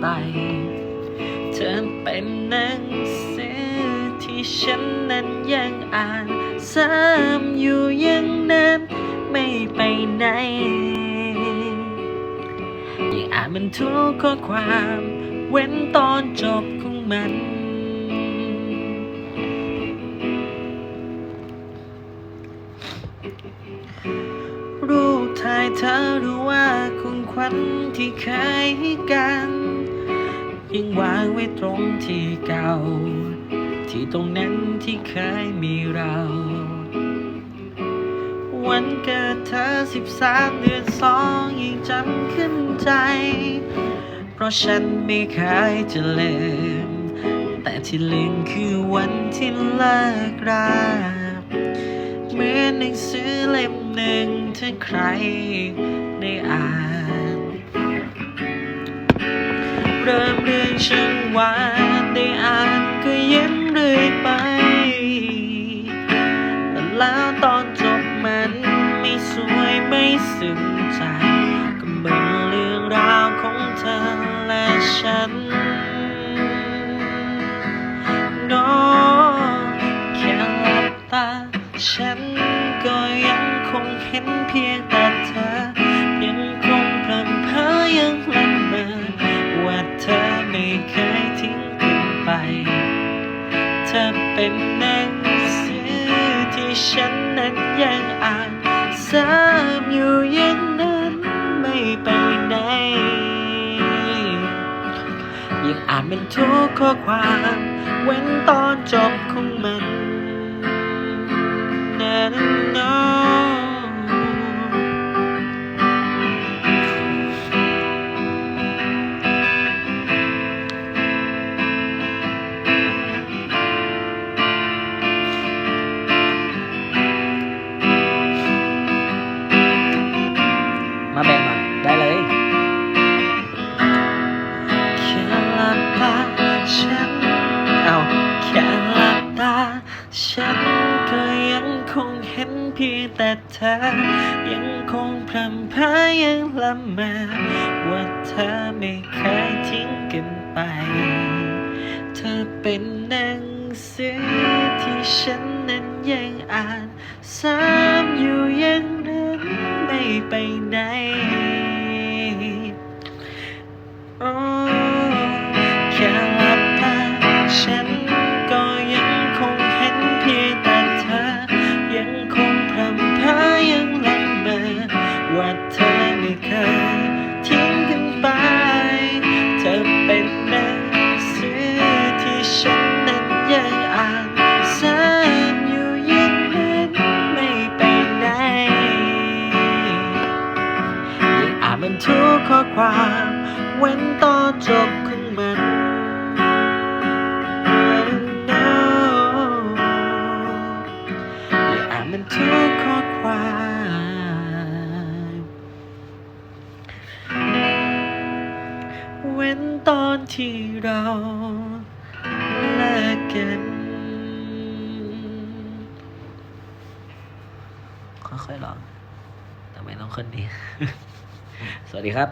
ไป เธอเป็นหนังสือที่ฉันนั้นยังอ่านซ้ำอยู่ยังนั้นไม่ไปไหนยิ่งอ่านมันทุกข้อความ เว้นตอนจบของมันรูปถ่ายเธอรือว่าคุณขวัญที่เคยให้กัน ยังวางไว้ตรงที่เก่า ที่ตรงนั้นที่เคยมีเรา วันเกิดเธอสิบสามเดือนสองยังจำขึ้นใจ เพราะฉันไม่เคยจะลืม แต่ที่ลืมคือวันที่เลิกราเหมือนหนังสือเล่มหนึ่งถ้าใคร ช่างหวานได้อ่านก็ยิ้มเรื่อยไป แต่แล้วตอนจบมันไม่สวยไม่ซึ้งใจ ก็เหมือนเรื่องราวของเธอและฉันโนแค่หลับตา ฉันก็ยังคงเห็นเพียงแต่ เป็นหนังสือที่ฉันนั้นยังอ่านซ้ำอยู่อยังนั้นไม่ไปไหนยังอ่านเป็นทุกข้อความเว้นตอนจบของมันนั้น ฉันก็ยังคงเห็นเพียงแต่เธอ ยังคงพรำพรายังละเมอว่าเธอไม่เคยทิ้งกันไป เธอเป็นหนังสือที่ฉันนั้นยังอ่าน ซ้ำอยู่อยังนั้นไม่ไปไหน ไม่เคยทิ้งกันไป เธอเป็นหนังสือที่ฉันนั้นยังอ่านซ้ำอยู่ยังนั้นไม่ไปไหนยังอ่านมันทุกข้อความ เว้นตอนจบของมัน ที่เราแลิกกันค่อยๆลองทำไมต้องคนนี้ สวัสดีครับ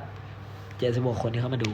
เจ็ดสิบหกคนที่เข้ามาดู